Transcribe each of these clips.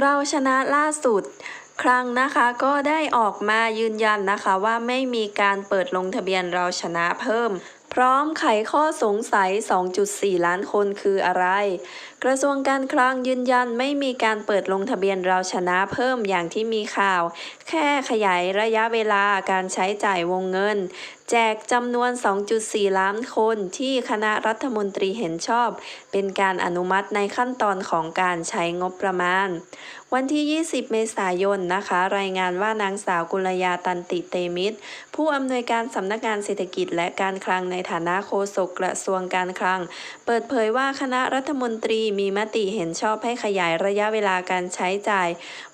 เราชนะล่าสุดครั้งนะคะก็ได้ออกมายืนยันนะคะว่าไม่มีการเปิดลงทะเบียนเราชนะเพิ่ม พร้อมไขข้อสงสัย 2.4 ล้านคนคืออะไร กระทรวงการคลังยืนยันไม่มีการเปิดลงทะเบียนเราชนะเพิ่มอย่างที่มีข่าว แค่ขยายระยะเวลาการใช้จ่ายวงเงิน แจกจำนวน 2.4 ล้านคนที่คณะรัฐมนตรีเห็นชอบ เป็นการอนุมัติในขั้นตอนของการใช้งบประมาณ วันที่ 20 เมษายนนะคะ รายงานว่านางสาวกุลยาตันติเตมิตร ผู้อำนวยการสำนักงานเศรษฐกิจและการคลังในฐานะโฆษกกระทรวงการคลัง เปิดเผยว่าคณะรัฐมนตรีมีมติเห็นชอบให้ขยายระยะเวลาการใช้จ่าย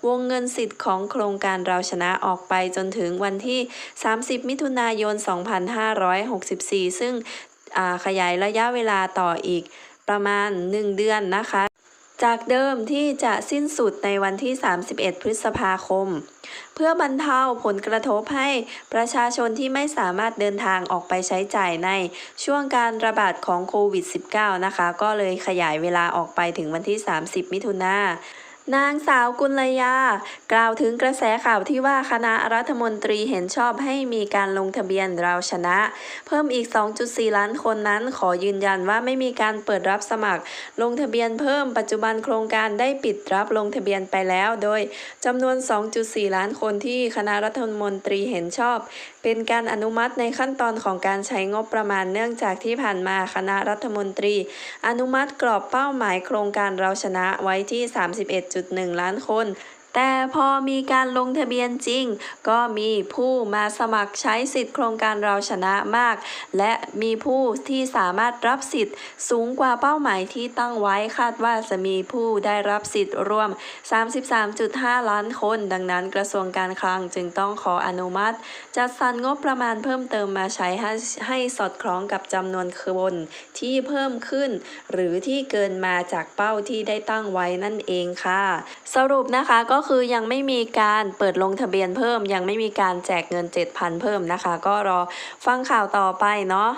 วงเงินสิทธิ์ของโครงการเราชนะออกไปจนถึงวันที่ 30 มิถุนายน 2564 ซึ่งขยายระยะเวลาต่ออีกประมาณ 1 เดือนนะคะ จากเดิมที่จะสิ้นสุดในวันที่ 31 พฤษภาคม เพื่อบรรเทาผลกระทบให้ประชาชนที่ไม่สามารถเดินทางออกไปใช้จ่ายในช่วงการระบาดของโควิด -19 นะคะ ก็เลยขยายเวลาออกไปถึงวันที่ 30 มิถุนายน นางสาวกุลยา กล่าวถึงกระแสข่าวที่ว่าคณะรัฐมนตรีเห็นชอบให้มีการลงทะเบียนเราชนะ เพิ่มอีก 2.4 ล้านคนนั้นขอยืนยันว่าไม่มีการเปิดรับสมัคร ลงทะเบียนเพิ่มปัจจุบันโครงการได้ปิดรับลงทะเบียนไปแล้ว โดยจำนวน 2.4 ล้านคนที่คณะรัฐมนตรีเห็นชอบ เป็นการอนุมัติในขั้นตอนของการใช้งบประมาณเนื่องจากที่ผ่านมาคณะรัฐมนตรี อนุมัติกรอบเป้าหมายโครงการเราชนะไว้ที่ 31. 1.1 ล้านคน แต่พอมีการลงทะเบียนจริง ก็มีผู้มาสมัครใช้สิทธิ์โครงการเราชนะมาก และมีผู้ที่สามารถรับสิทธิ์ สูงกว่าเป้าหมายที่ตั้งไว้คาดว่าจะมีผู้ได้รับสิทธิ์รวม 33.5 ล้านคน ดังนั้นกระทรวงการคลังจึงต้องขออนุมัติ จัดสรรงบประมาณเพิ่มเติมมาใช้ให้ให้สอดคล้องกับจำนวนคนที่เพิ่มขึ้น หรือที่เกินมาจากเป้าที่ได้ตั้งไว้นั่นเองค่ะ สรุปนะคะก็คือยังไม่มีการเปิดลงทะเบียนเพิ่ม ยังไม่มีการแจกเงิน 7,000 เพิ่มนะคะ ก็รอฟังข่าวต่อไปเนาะ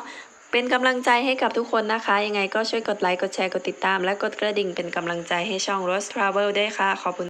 เป็นกำลังใจให้กับทุกคนนะคะ ยังไงก็ช่วยกดไลค์ กดแชร์ กดติดตาม และกดกระดิ่งเป็นกำลังใจให้ช่อง Rose Travel ด้วยค่ะ ขอบคุณ